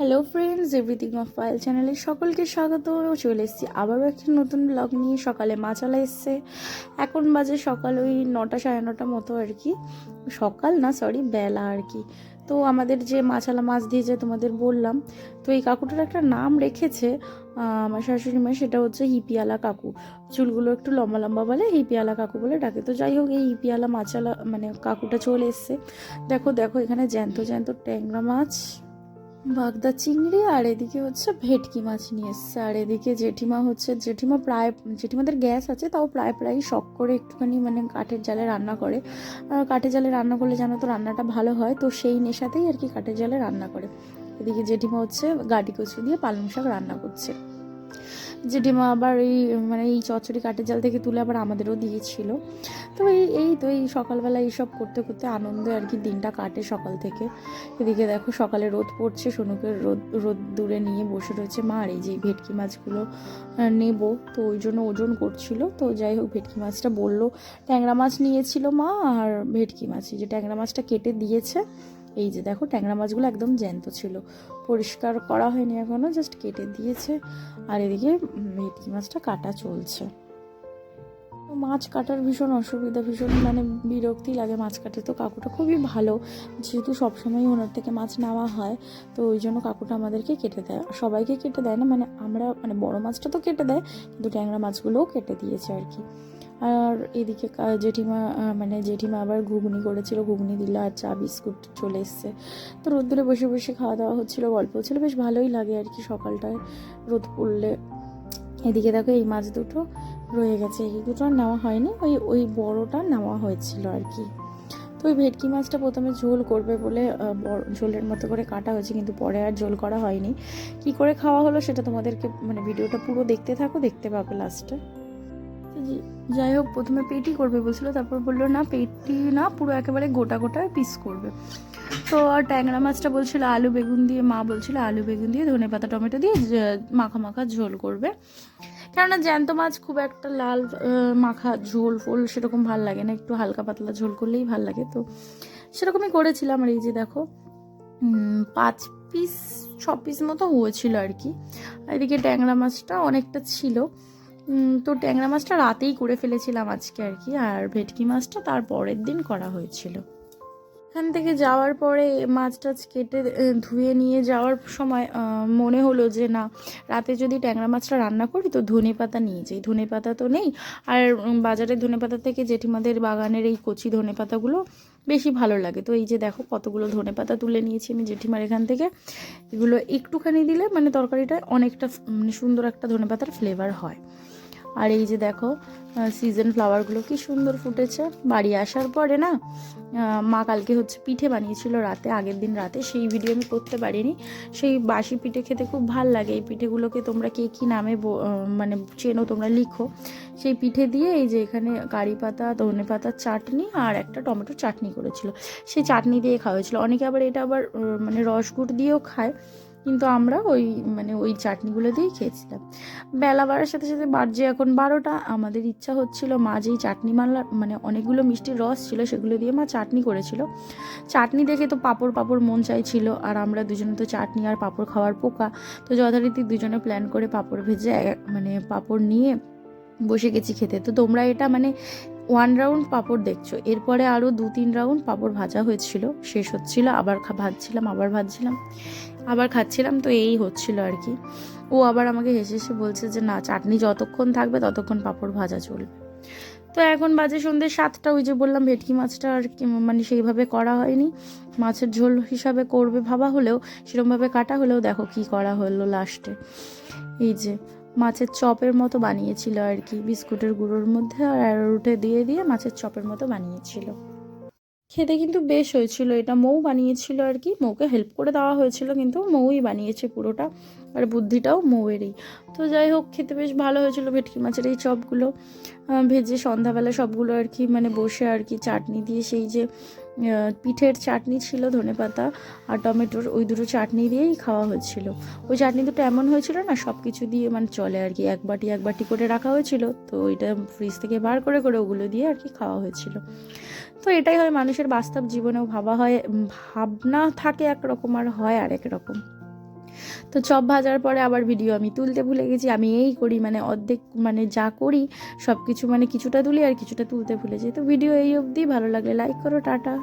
Hello friends everything of file চ্যানেলে সকলকে স্বাগত। চলে এসেছি আবারও একটা নতুন ব্লগ নিয়ে। সকালে মাচালা এসছে। এখন বাজে সকাল ওই নটা সাড়ে নটা মতো আর কি। সকাল না সরি বেলা আর কি। তো আমাদের যে মাছালা মাছ দিয়েছে তোমাদের বললাম, তো এই কাকুটার একটা নাম রেখেছে আমার শাশুড়ি মা, সেটা হচ্ছে হিপিয়ালা কাকু। চুলগুলো একটু লম্বা লম্বা বলে, হিপিয়ালা কাকু বলে ডাকে। তো যাই হোক, এই হিপিয়ালা মাছালা মানে কাকুটা চলে এসছে। দেখো দেখো, এখানে জ্যান্ত জ্যান্ত ট্যাংরা মাছ। বাগদা চিংড়ি আর এদিকে হচ্ছে ভেটকি মাছ নিয়ে এসছে। আর এদিকে জেঠিমা হচ্ছে, জেঠিমা প্রায়, জেঠিমাদের গ্যাস আছে, তাও প্রায় প্রায় শখ করে একটুখানি মানে কাঠের জালে রান্না করে। কাঠের জালে রান্না করলে জানো তো রান্নাটা ভালো হয়, তো সেই নেশাতেই আর কি কাঠের জালে রান্না করে। এদিকে জেঠিমা হচ্ছে গাটি কচু দিয়ে পালং শাক রান্না করছে। জেঠিমা আবার এই মানে এই চচ্চড়ি কাঠের জাল থেকে তুলে আবার আমাদেরও দিয়েছিল। তো এই এই তো এই সকালবেলা এইসব করতে করতে আনন্দে আর কি দিনটা কাটে সকাল থেকে। এদিকে দেখো সকালে রোদ পড়ছে সোনুকে রোদ রোদ দূরে নিয়ে বসে রয়েছে মা আর এই যে ভেটকি মাছগুলো নেব। তো ওই জন্য ওজন করছিল। তো যাই হোক ভেটকি মাছটা বলল, ট্যাংরা মাছ নিয়েছিল মা আর ভেটকি মাছ যে ট্যাংরা মাছটা কেটে দিয়েছে। এই যে দেখো ট্যাংরা মাছগুলো একদম জ্যান্ত ছিল। পরিষ্কার করা হয়নি এখনও জাস্ট কেটে দিয়েছে। আর এদিকে ভেটকি মাছটা কাটা চলছে। মাছ কাটার ভীষণ অসুবিধা, ভীষণ মানে বিরক্তি লাগে মাছ কাটে তো কাকুটা খুবই ভালো, যেহেতু সবসময় ওনার থেকে মাছ নেওয়া হয়, তো ওই জন্য কাকুটা আমাদেরকে কেটে দেয়। সবাইকে কেটে দেয় না মানে আমরা মানে বড় মাছটা তো কেটে দেয়, কিন্তু ট্যাংরা মাছগুলোও কেটে দিয়েছে আর কি। আর এদিকে জেঠিমা মানে জেঠিমা আবার ঘুগনি করেছিল, ঘুগনি দিল আর চা, বিস্কুট চলে এসছে। তো রোদ্দুরে বসে বসে খাওয়া দাওয়া হচ্ছিল, গল্প হচ্ছিল, বেশ ভালোই লাগে আর কি সকালটায় রোদ পড়লে। এদিকে দেখো এই মাছ দুটো রয়ে গেছে, এই দুটো আর নেওয়া হয়নি, ওই ওই বড়টা নেওয়া হয়েছিল আর কি। তো ওই ভেটকি মাছটা প্রথমে ঝোল করবে বলে ঝোলের মতো করে কাটা হয়েছে, কিন্তু পরে আর ঝোল করা হয়নি। কি করে খাওয়া হলো সেটা তোমাদেরকে মানে ভিডিওটা পুরো দেখতে থাকো, দেখতে পাবে লাস্টে যাই হোক, প্রথমে পেটি করবে বলছিল, তারপর বলল, না, পেটি না, পুরো একেবারে গোটা গোটা পিস করবে। তো আর ট্যাংরা মাছটা বলছিল, আলু বেগুন দিয়ে, মা বলছিল, আলু বেগুন দিয়ে, ধনে পাতা, টমেটো দিয়ে মাখা মাখা ঝোল করবে। কেননা জ্যান্ত মাছ খুব একটা লাল মাখা ঝোল ফোল সেরকম ভালো লাগে না, একটু হালকা পাতলা ঝোল করলেই ভালো লাগে। তো সেরকমই করেছিলাম আর এই যে দেখো পাঁচ পিস ছ পিস মতো হয়েছিল আর কি। এদিকে ট্যাংরা মাছটা অনেকটা ছিল। তো ট্যাংরা মাছটা রাতেই করে ফেলেছিলাম আজকে আর কি, আর ভেটকি মাছটা তার পরের দিন করা হয়েছিল। এখান থেকে যাওয়ার পরে মাছ টাছ কেটে ধুয়ে নিয়ে যাওয়ার সময় মনে হলো যে না, রাতে যদি ট্যাংরা মাছটা রান্না করি তো ধনে পাতা নিয়ে যাই। ধনে পাতা তো নেই, আর বাজারে ধনে পাতা থেকে জেঠিমাদের বাগানের এই কচি ধনে পাতাগুলো বেশি ভালো লাগে। তো এই যে দেখো কতগুলো ধনে পাতা তুলে নিয়েছি আমি জেঠিমার এখান থেকে। এগুলো একটুখানি দিলে মানে তরকারিটা অনেকটা মানে সুন্দর একটা ধনে পাতার ফ্লেভার হয়। আর এই যে দেখো সিজন ফ্লাওয়ারগুলো কি সুন্দর ফুটেছে। বাড়ি আসার পরে না মা কালকে হচ্ছে পিঠে বানিয়েছিল রাতে, আগের দিন রাতে। সেই ভিডিও আমি করতে পারিনি। সেই বাসি পিঠে খেতে খুব ভালো লাগে। এই পিঠেগুলোকে তোমরা কে কী নামে মানে চেনো, তোমরা লিখো। সেই পিঠে দিয়ে এই যে এখানে কারি পাতা, ধনে পাতার চাটনি আর একটা টমেটো চাটনি করেছিল। সেই চাটনি দিয়ে খাওয়া হয়েছিল। অনেকে আবার এটা আবার মানে রসগুড় দিয়েও খায়। কিন্তু আমরা ওই মানে ওই চাটনিগুলো দিয়েই খেয়েছিলাম। বেলা বাড়ার সাথে সাথে বাজছে এখন বারোটা। আমাদের ইচ্ছা হচ্ছিল মা যেই চাটনি মানলা মানে অনেকগুলো মিষ্টির রস ছিল সেগুলো দিয়ে মা চাটনি করেছিল। চাটনি দেখে তো পাপড় পাপড় মন চাইছিল। আর আমরা দুজনে তো চাটনি আর পাপড় খাওয়ার পোকা। তো যথারীতি দুজনে প্ল্যান করে পাপড় ভেজে মানে পাপড় নিয়ে বসে গেছি খেতে। তো তোমরা এটা মানে ওয়ান রাউন্ড পাপড় দেখছ। এরপরে আরও দু তিন রাউন্ড পাপড় ভাজা হয়েছিল। শেষ হচ্ছিল, আবার ভাজছিলাম আবার ভাজছিলাম। আবার খাচ্ছিলাম, তো এই হচ্ছিল আর কি। ও আবার আমাকে হেসে হেসে বলছে যে, না, চাটনি যতক্ষণ থাকবে ততক্ষণ পাঁপড় ভাজা চলবে। তো এখন বাজে সন্ধ্যে সাতটা, ওই যে বললাম, ভেটকি মাছটা আর কি মানে সেইভাবে করা হয়নি। মাছের ঝোল হিসাবে করবে ভাবা হলেও সেরকমভাবে কাটা হলেও দেখো কি করা হলো লাস্টে এই যে, মাছের চপের মতো বানিয়েছিল আর কি, বিস্কুটের গুঁড়োর মধ্যে আর অ্যারোরুটে দিয়ে দিয়ে মাছের চপের মতো বানিয়েছিল। খেতে কিন্তু বেশ হয়েছিল। এটা মৌ বানিয়েছিল আর কি মৌকে হেল্প করে দেওয়া হয়েছিল কিন্তু মৌই বানিয়েছে পুরোটা। আর বুদ্ধিটাও মৌয়েরই। তো যাই হোক, খেতে বেশ ভালো হয়েছিল ভেটকি মাছের এই চপগুলো। ভেজে সন্ধ্যাবেলা সবগুলো আর কি মানে বসে আর কি চাটনি দিয়ে সেই যে পিঠের চাটনি ছিল ধনে পাতা আর টমেটোর ওই দুটো চাটনি দিয়েই খাওয়া হয়েছিল ওই চাটনি দুটো এমন হয়েছিল না সব কিছু দিয়ে মানে চলে আর কি, এক বাটি এক বাটি করে রাখা হয়েছিল। তো ওইটা ফ্রিজ থেকে বার করে করে ওগুলো দিয়ে আর কি খাওয়া হয়েছিল। তো এটাই হয় মানুষের বাস্তব জীবনেও ভাবা হয়, ভাবনা থাকে একরকম আর হয় আর এক রকম। তো চপ ভাজার পরে আবার ভিডিও আমি তুলতে ভুলে গেছি। আমি এই করি মানে অর্ধেক মানে যা করি সব কিছু মানে কিছুটা তুলি আর কিছুটা তুলতে ভুলে যাই। তো ভিডিও এই অবধি, ভালো লাগলে লাইক করো, টাটা।